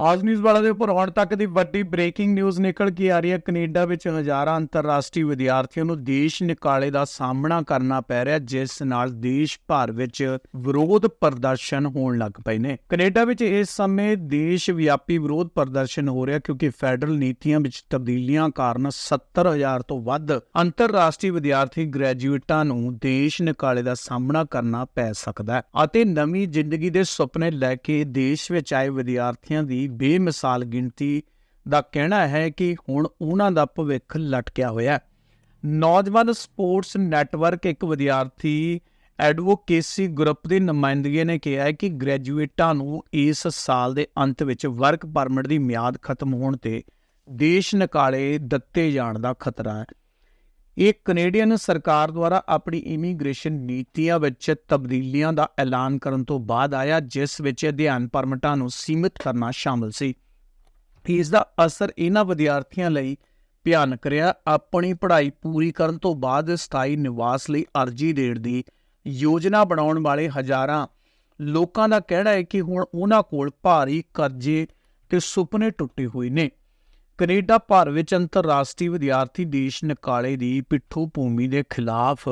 ਆਜ ਨਿਊਜ਼ ਵਾਲਾ ਦੇ ਉੱਪਰ ਹੁਣ ਤੱਕ ਦੀ ਵੱਡੀ ਬ੍ਰੇਕਿੰਗ ਨਿਊਜ਼ ਨਿਕਲ ਕੇ ਆ ਰਹੀ ਹੈ। ਕੈਨੇਡਾ ਵਿੱਚ ਹਜ਼ਾਰਾਂ ਅੰਤਰਰਾਸ਼ਟਰੀ ਵਿਦਿਆਰਥੀਆਂ ਨੂੰ ਦੇਸ਼ ਨਿਕਾਲੇ ਦਾ ਸਾਹਮਣਾ ਕਰਨਾ ਪੈ ਰਿਹਾ, ਜਿਸ ਨਾਲ ਦੇਸ਼ ਭਰ ਵਿੱਚ ਵਿਰੋਧ ਪ੍ਰਦਰਸ਼ਨ ਹੋਣ ਲੱਗ ਪਏ ਨੇ। ਕੈਨੇਡਾ ਵਿੱਚ ਇਸ ਸਮੇਂ ਦੇਸ਼ ਵਿਆਪੀ ਵਿਰੋਧ ਪ੍ਰਦਰਸ਼ਨ ਹੋ ਰਿਹਾ, ਕਿਉਂਕਿ ਫੈਡਰਲ ਨੀਤੀਆਂ ਵਿੱਚ ਤਬਦੀਲੀਆਂ ਕਾਰਨ 70000 ਤੋਂ ਵੱਧ ਅੰਤਰਰਾਸ਼ਟਰੀ ਵਿਦਿਆਰਥੀ ਗ੍ਰੈਜੂਏਟਾਂ ਨੂੰ ਦੇਸ਼ ਨਿਕਾਲੇ ਦਾ ਸਾਹਮਣਾ ਕਰਨਾ ਪੈ ਸਕਦਾ ਹੈ। ਅਤੇ ਨਵੀਂ ਜ਼ਿੰਦਗੀ ਦੇ ਸੁਪਨੇ ਲੈ ਕੇ ਦੇਸ਼ ਵਿੱਚ ਆਏ ਵਿਦਿਆਰਥੀਆਂ ਦੀ ਬੇਮਿਸਾਲ ਗਿਣਤੀ ਦਾ ਕਹਿਣਾ ਹੈ ਕਿ ਹੁਣ ਉਹਨਾਂ ਦਾ ਭਵਿੱਖ ਲਟਕਿਆ ਹੋਇਆ ਹੈ। ਨੌਜਵਾਨ ਸਪੋਰਟਸ ਨੈਟਵਰਕ ਇੱਕ ਵਿਦਿਆਰਥੀ ਐਡਵੋਕੇਸੀ ਗਰੁੱਪ ਦੀ ਨੁਮਾਇੰਦਗੀ ਨੇ ਕਿਹਾ ਹੈ ਕਿ ਗ੍ਰੈਜੂਏਟਾਂ ਨੂੰ ਇਸ ਸਾਲ ਦੇ ਅੰਤ ਵਿੱਚ ਵਰਕ ਪਰਮਿਟ ਦੀ ਮਿਆਦ ਖਤਮ ਹੋਣ ਤੇ ਦੇਸ਼ ਨਿਕਾਲੇ ਦਿੱਤੇ ਜਾਣ ਦਾ ਖਤਰਾ ਹੈ। ਇਹ ਕੈਨੇਡੀਅਨ ਸਰਕਾਰ ਦੁਆਰਾ ਆਪਣੀ ਇਮੀਗ੍ਰੇਸ਼ਨ ਨੀਤੀਆਂ ਵਿੱਚ ਤਬਦੀਲੀਆਂ ਦਾ ਐਲਾਨ ਕਰਨ ਤੋਂ ਬਾਅਦ ਆਇਆ, ਜਿਸ ਵਿੱਚ ਅਧਿਐਨ ਪਰਮਿਟਾਂ ਨੂੰ ਸੀਮਿਤ ਕਰਨਾ ਸ਼ਾਮਲ ਸੀ। ਇਸ ਦਾ ਅਸਰ ਇਹਨਾਂ ਵਿਦਿਆਰਥੀਆਂ ਲਈ ਭਿਆਨਕ ਰਿਹਾ। ਆਪਣੀ ਪੜ੍ਹਾਈ ਪੂਰੀ ਕਰਨ ਤੋਂ ਬਾਅਦ ਸਥਾਈ ਨਿਵਾਸ ਲਈ ਅਰਜ਼ੀ ਦੇਣ ਦੀ ਯੋਜਨਾ ਬਣਾਉਣ ਵਾਲੇ ਹਜ਼ਾਰਾਂ ਲੋਕਾਂ ਦਾ ਕਹਿਣਾ ਹੈ ਕਿ ਹੁਣ ਉਹਨਾਂ ਕੋਲ ਭਾਰੀ ਕਰਜ਼ੇ ਤੇ ਸੁਪਨੇ ਟੁੱਟੇ ਹੋਏ ਨੇ। ਕੈਨੇਡਾ ਭਾਰ ਵਿੱਚ ਅੰਤਰਰਾਸ਼ਟਰੀ ਵਿਦਿਆਰਥੀ ਦੇਸ਼ ਨਿਕਾਲੇ ਦੀ ਪਿੱਠੂ ਭੂਮੀ ਦੇ ਖਿਲਾਫ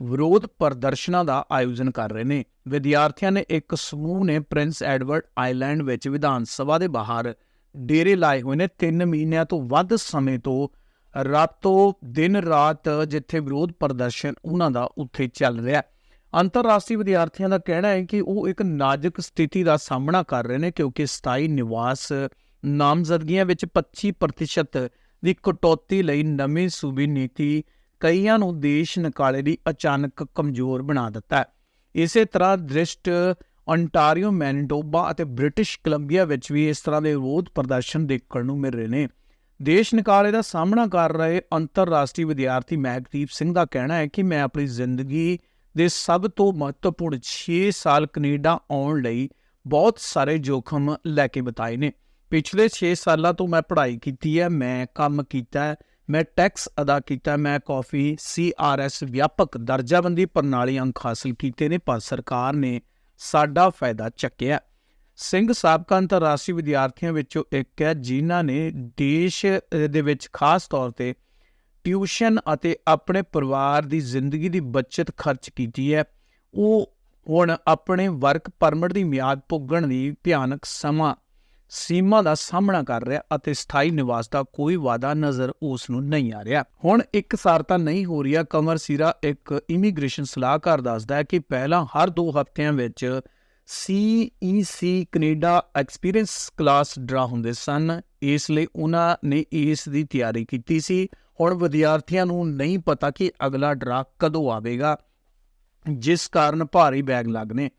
ਵਿਰੋਧ ਪ੍ਰਦਰਸ਼ਨਾਂ ਦਾ ਆਯੋਜਨ ਕਰ ਰਹੇ ਨੇ। ਵਿਦਿਆਰਥੀਆਂ ਨੇ ਇੱਕ ਸਮੂਹ ਨੇ ਪ੍ਰਿੰਸ ਐਡਵਰਡ ਆਈਲੈਂਡ ਵਿੱਚ ਵਿਧਾਨ ਸਭਾ ਦੇ ਬਾਹਰ ਡੇਰੇ ਲਾਏ ਹੋਏ ਨੇ। 3 ਮਹੀਨਿਆਂ ਤੋਂ ਵੱਧ ਸਮੇਂ ਤੋਂ ਰਾਤੋਂ ਦਿਨ ਰਾਤ ਜਿੱਥੇ ਵਿਰੋਧ ਪ੍ਰਦਰਸ਼ਨ ਉਹਨਾਂ ਦਾ ਉੱਥੇ ਚੱਲ ਰਿਹਾ। ਅੰਤਰਰਾਸ਼ਟਰੀ ਵਿਦਿਆਰਥੀਆਂ ਦਾ ਕਹਿਣਾ ਹੈ ਕਿ ਉਹ ਇੱਕ ਨਾਜ਼ੁਕ ਸਥਿਤੀ ਦਾ ਸਾਹਮਣਾ ਕਰ ਰਹੇ ਨੇ ਕਿਉਂਕਿ ਸਥਾਈ ਨਿਵਾਸ ਨਾਮਜ਼ਦਗੀਆਂ ਵਿੱਚ 25% ਦੀ ਕਟੌਤੀ ਲਈ ਨਵੀਂ ਸੂਬੀ ਨੀਤੀ ਕਈਆਂ ਨੂੰ ਦੇਸ਼ ਨਿਕਾਲੇ ਦੀ ਅਚਾਨਕ ਕਮਜ਼ੋਰ ਬਣਾ ਦਿੱਤਾ ਹੈ। ਇਸੇ ਤਰ੍ਹਾਂ ਦ੍ਰਿਸ਼ਟ ਅੰਟਾਰੀਓ ਮੈਨੀਟੋਬਾ ਅਤੇ ਬ੍ਰਿਟਿਸ਼ ਕੋਲੰਬੀਆ ਵਿੱਚ ਵੀ ਇਸ ਤਰ੍ਹਾਂ ਦੇ ਵਿਰੋਧ ਪ੍ਰਦਰਸ਼ਨ ਦੇਖਣ ਨੂੰ ਮਿਲ ਰਹੇ ਨੇ। ਦੇਸ਼ ਨਿਕਾਲੇ ਦਾ ਸਾਹਮਣਾ ਕਰ ਰਹੇ ਅੰਤਰਰਾਸ਼ਟਰੀ ਵਿਦਿਆਰਥੀ ਮਹਿਕਦੀਪ ਸਿੰਘ ਦਾ ਕਹਿਣਾ ਹੈ ਕਿ ਮੈਂ ਆਪਣੀ ਜ਼ਿੰਦਗੀ ਦੇ ਸਭ ਤੋਂ ਮਹੱਤਵਪੂਰਨ 6 ਸਾਲ ਕੈਨੇਡਾ ਆਉਣ ਲਈ ਬਹੁਤ ਸਾਰੇ ਜੋਖਮ ਲੈ ਕੇ ਬਿਤਾਏ ਨੇ। ਪਿਛਲੇ 6 ਸਾਲਾਂ ਤੋਂ ਮੈਂ ਪੜ੍ਹਾਈ ਕੀਤੀ ਹੈ ਮੈਂ ਕੰਮ ਕੀਤਾ ਹੈ ਮੈਂ ਟੈਕਸ ਅਦਾ ਕੀਤਾ ਹੈ, ਮੈਂ ਕਾਫੀ ਸੀਆਰਐਸ ਵਿਆਪਕ ਦਰਜਾਬੰਦੀ ਪ੍ਰਣਾਲੀ ਅੰਕ ਹਾਸਲ ਕੀਤੇ ਨੇ ਪਰ ਸਰਕਾਰ ਨੇ ਸਾਡਾ ਫਾਇਦਾ ਚੱਕਿਆ। ਸਿੰਘ ਸਾਬਕਾ ਅੰਤਰਰਾਸ਼ਟਰੀ ਵਿਦਿਆਰਥੀਆਂ ਵਿੱਚੋਂ ਇੱਕ ਹੈ ਜਿਨ੍ਹਾਂ ਨੇ ਦੇਸ਼ ਦੇ ਵਿੱਚ ਖਾਸ ਤੌਰ ਤੇ ਟਿਊਸ਼ਨ ਅਤੇ ਆਪਣੇ ਪਰਿਵਾਰ ਦੀ ਜ਼ਿੰਦਗੀ ਦੀ ਬਚਤ ਖਰਚ ਕੀਤੀ ਹੈ। ਉਹ ਹੁਣ ਆਪਣੇ ਵਰਕ ਪਰਮਿਟ ਦੀ ਮਿਆਦ ਪੁੱਗਣ ਦੀ ਭਿਆਨਕ ਸਮਾਂ ਸੀਮਾ ਦਾ ਸਾਹਮਣਾ ਕਰ ਰਿਹਾ ਅਤੇ ਸਥਾਈ ਨਿਵਾਸ ਦਾ ਕੋਈ ਵਾਅਦਾ ਨਜ਼ਰ ਉਸ ਨੂੰ ਨਹੀਂ ਆ ਰਿਹਾ। ਹੁਣ ਇੱਕ ਸਾਰਤਾ ਨਹੀਂ ਹੋ ਰਹੀ ਕਮਰ ਸੀਰਾ ਇੱਕ ਇਮੀਗ੍ਰੇਸ਼ਨ ਸਲਾਹਕਾਰ ਦੱਸਦਾ ਹੈ ਕਿ ਪਹਿਲਾਂ ਹਰ 2 ਹਫ਼ਤਿਆਂ ਵਿੱਚ CEC Canada experience class draw ਹੁੰਦੇ ਸਨ। ਇਸ ਲਈ ਉਹਨਾਂ ਨੇ ਇਸ ਦੀ ਤਿਆਰੀ ਕੀਤੀ ਸੀ। ਹੁਣ ਵਿਦਿਆਰਥੀਆਂ ਨੂੰ ਨਹੀਂ ਪਤਾ ਕਿ ਅਗਲਾ ਡਰਾ ਕਦੋਂ ਆਵੇਗਾ, ਜਿਸ ਕਾਰਨ ਭਾਰੀ ਬੈਗ ਲੱਗਨੇ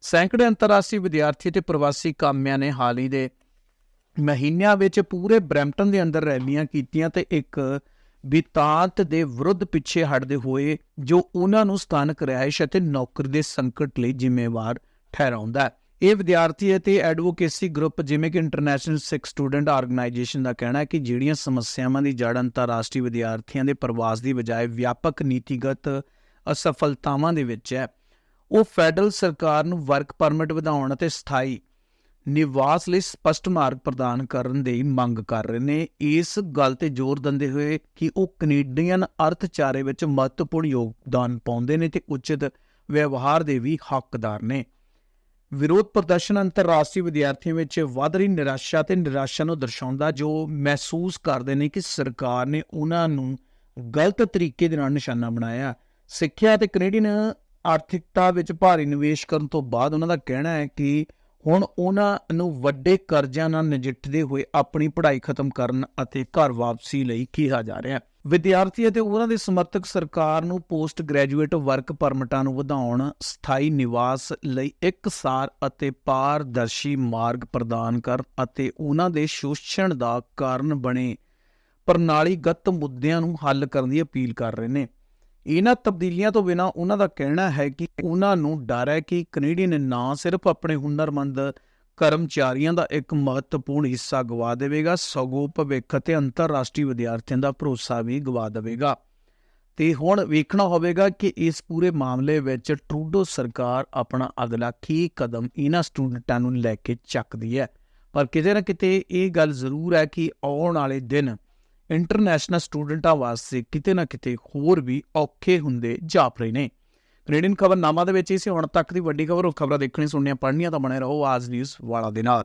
ਸੈਂਕੜੇ ਅੰਤਰਰਾਸ਼ਟਰੀ ਵਿਦਿਆਰਥੀ ਤੇ ਪ੍ਰਵਾਸੀ ਕਾਮਿਆਂ ਨੇ ਹਾਲ ਹੀ ਦੇ ਮਹੀਨਿਆਂ ਵਿੱਚ ਪੂਰੇ ਬ੍ਰੈਂਪਟਨ ਦੇ ਅੰਦਰ ਰੈਲੀਆਂ ਕੀਤੀਆਂ ਤੇ ਇੱਕ ਬਿਤਾਂਤ ਦੇ ਵਿਰੁੱਧ ਪਿੱਛੇ ਹਟਦੇ ਹੋਏ ਜੋ ਉਹਨਾਂ ਨੂੰ ਸਥਾਨਕ ਰਿਹਾਇਸ਼ ਅਤੇ ਨੌਕਰੀ ਦੇ ਸੰਕਟ ਲਈ ਜ਼ਿੰਮੇਵਾਰ ਠਹਿਰਾਉਂਦਾ ਹੈ। ਇਹ ਵਿਦਿਆਰਥੀ ਅਤੇ ਐਡਵੋਕੇਸੀ ਗਰੁੱਪ ਜਿਵੇਂ ਕਿ ਇੰਟਰਨੈਸ਼ਨਲ ਸਿੱਖ ਸਟੂਡੈਂਟ ਆਰਗੇਨਾਈਜੇਸ਼ਨ ਦਾ ਕਹਿਣਾ ਹੈ ਕਿ ਜਿਹੜੀਆਂ ਸਮੱਸਿਆਵਾਂ ਦੀ ਜੜ ਅੰਤਰਰਾਸ਼ਟਰੀ ਵਿਦਿਆਰਥੀਆਂ ਦੇ ਪ੍ਰਵਾਸ ਦੀ ਬਜਾਏ ਵਿਆਪਕ ਨੀਤੀਗਤ ਅਸਫਲਤਾਵਾਂ ਦੇ ਵਿੱਚ ਹੈ, ਉਹ ਫੈਡਰਲ ਸਰਕਾਰ ਨੂੰ ਵਰਕ ਪਰਮਿਟ ਵਧਾਉਣ ਅਤੇ ਸਥਾਈ ਨਿਵਾਸ ਲਈ ਸਪਸ਼ਟ ਮਾਰਗ ਪ੍ਰਦਾਨ ਕਰਨ ਦੀ ਮੰਗ ਕਰ ਰਹੇ ਨੇ। ਇਸ ਗੱਲ ਤੇ ਜ਼ੋਰ ਦਿੰਦੇ ਹੋਏ ਕਿ ਉਹ ਕੈਨੇਡੀਅਨ ਅਰਥਚਾਰੇ ਵਿੱਚ ਮਹੱਤਵਪੂਰਨ ਯੋਗਦਾਨ ਪਾਉਂਦੇ ਨੇ ਤੇ ਉਚਿਤ ਵਿਵਹਾਰ ਦੇ ਵੀ ਹੱਕਦਾਰ ਨੇ। ਵਿਰੋਧ ਪ੍ਰਦਰਸ਼ਨ ਅੰਤਰਰਾਸ਼ਟਰੀ ਵਿਦਿਆਰਥੀਆਂ ਵਿੱਚ ਵੱਧ ਰਹੀ ਨਿਰਾਸ਼ਾ ਤੇ ਨਿਰਾਸ਼ਾ ਨੂੰ ਦਰਸਾਉਂਦਾ ਜੋ ਮਹਿਸੂਸ ਕਰਦੇ ਨੇ ਕਿ ਸਰਕਾਰ ਨੇ ਉਹਨਾਂ ਨੂੰ ਗਲਤ ਤਰੀਕੇ ਦੇ ਨਾਲ ਨਿਸ਼ਾਨਾ ਬਣਾਇਆ। ਸਿੱਖਿਆ ਤੇ ਕੈਨੇਡੀਅਨ ਆਰਥਿਕਤਾ ਵਿੱਚ ਭਾਰੀ ਨਿਵੇਸ਼ ਕਰਨ ਤੋਂ ਬਾਅਦ ਉਹਨਾਂ ਦਾ ਕਹਿਣਾ ਹੈ ਕਿ ਹੁਣ ਉਹਨਾਂ ਨੂੰ ਵੱਡੇ ਕਰਜ਼ਿਆਂ ਨਾਲ ਨਜਿੱਠਦੇ ਹੋਏ ਆਪਣੀ ਪੜ੍ਹਾਈ ਖਤਮ ਕਰਨ ਅਤੇ ਘਰ ਵਾਪਸੀ ਲਈ ਕਿਹਾ ਜਾ ਰਿਹਾ ਹੈ। ਵਿਦਿਆਰਥੀ ਅਤੇ ਉਹਨਾਂ ਦੇ ਸਮਰਥਕ ਸਰਕਾਰ ਨੂੰ ਪੋਸਟ ਗ੍ਰੈਜੂਏਟ ਵਰਕ ਪਰਮਿਟਾਂ ਨੂੰ ਵਧਾਉਣ, ਸਥਾਈ ਨਿਵਾਸ ਲਈ ਇੱਕਸਾਰ ਅਤੇ ਪਾਰਦਰਸ਼ੀ ਮਾਰਗ ਪ੍ਰਦਾਨ ਕਰ ਅਤੇ ਉਹਨਾਂ ਦੇ ਸ਼ੋਸ਼ਣ ਦਾ ਕਾਰਨ ਬਣੇ ਪ੍ਰਣਾਲੀਗਤ ਮੁੱਦਿਆਂ ਨੂੰ ਹੱਲ ਕਰਨ ਦੀ ਅਪੀਲ ਕਰ ਰਹੇ ਨੇ। ਇਹਨਾਂ ਤਬਦੀਲੀਆਂ ਤੋਂ ਬਿਨਾਂ ਉਹਨਾਂ ਦਾ ਕਹਿਣਾ ਹੈ ਕਿ ਉਹਨਾਂ ਨੂੰ ਡਰ ਹੈ ਕਿ ਕੈਨੇਡੀਅਨ ਨਾ ਸਿਰਫ ਆਪਣੇ ਹੁਨਰਮੰਦ ਕਰਮਚਾਰੀਆਂ ਦਾ ਇੱਕ ਮਹੱਤਵਪੂਰਨ ਹਿੱਸਾ ਗਵਾ ਦੇਵੇਗਾ, ਸਗੋਂ ਭਵਿੱਖ ਅਤੇ ਅੰਤਰਰਾਸ਼ਟਰੀ ਵਿਦਿਆਰਥੀਆਂ ਦਾ ਭਰੋਸਾ ਵੀ ਗਵਾ ਦੇਵੇਗਾ। ਤੇ ਹੁਣ ਵੇਖਣਾ ਹੋਵੇਗਾ ਕਿ ਇਸ ਪੂਰੇ ਮਾਮਲੇ ਵਿੱਚ ਟਰੂਡੋ ਸਰਕਾਰ ਆਪਣਾ ਅਗਲਾ ਕੀ ਕਦਮ ਇਹਨਾਂ ਸਟੂਡੈਂਟਾਂ ਨੂੰ ਲੈ ਕੇ ਚੱਕਦੀ ਹੈ। ਪਰ ਕਿਤੇ ਨਾ ਕਿਤੇ ਇਹ ਗੱਲ ਜ਼ਰੂਰ ਹੈ ਕਿ ਆਉਣ ਵਾਲੇ ਦਿਨ ਇੰਟਰਨੈਸ਼ਨਲ ਸਟੂਡੈਂਟਾਂ ਵਾਸਤੇ ਕਿਤੇ ਨਾ ਕਿਤੇ ਹੋਰ ਵੀ ਔਖੇ ਹੁੰਦੇ ਜਾਪ ਰਹੇ ਨੇ। ਕੈਨੇਡੀਅਨ ਖਬਰਨਾਮਾ ਦੇ ਵਿੱਚ ਇਸੇ ਹੁਣ ਤੱਕ ਦੀ ਵੱਡੀ ਖਬਰ, ਉਹ ਖਬਰਾਂ ਦੇਖਣੀ, ਸੁਣਨੀਆਂ, ਪੜ੍ਹਨੀਆਂ ਤਾਂ ਬਣੇ ਰਹੋ ਆਜ ਨਿਊਜ਼ ਵਾਲਾ ਦੇ ਨਾਲ।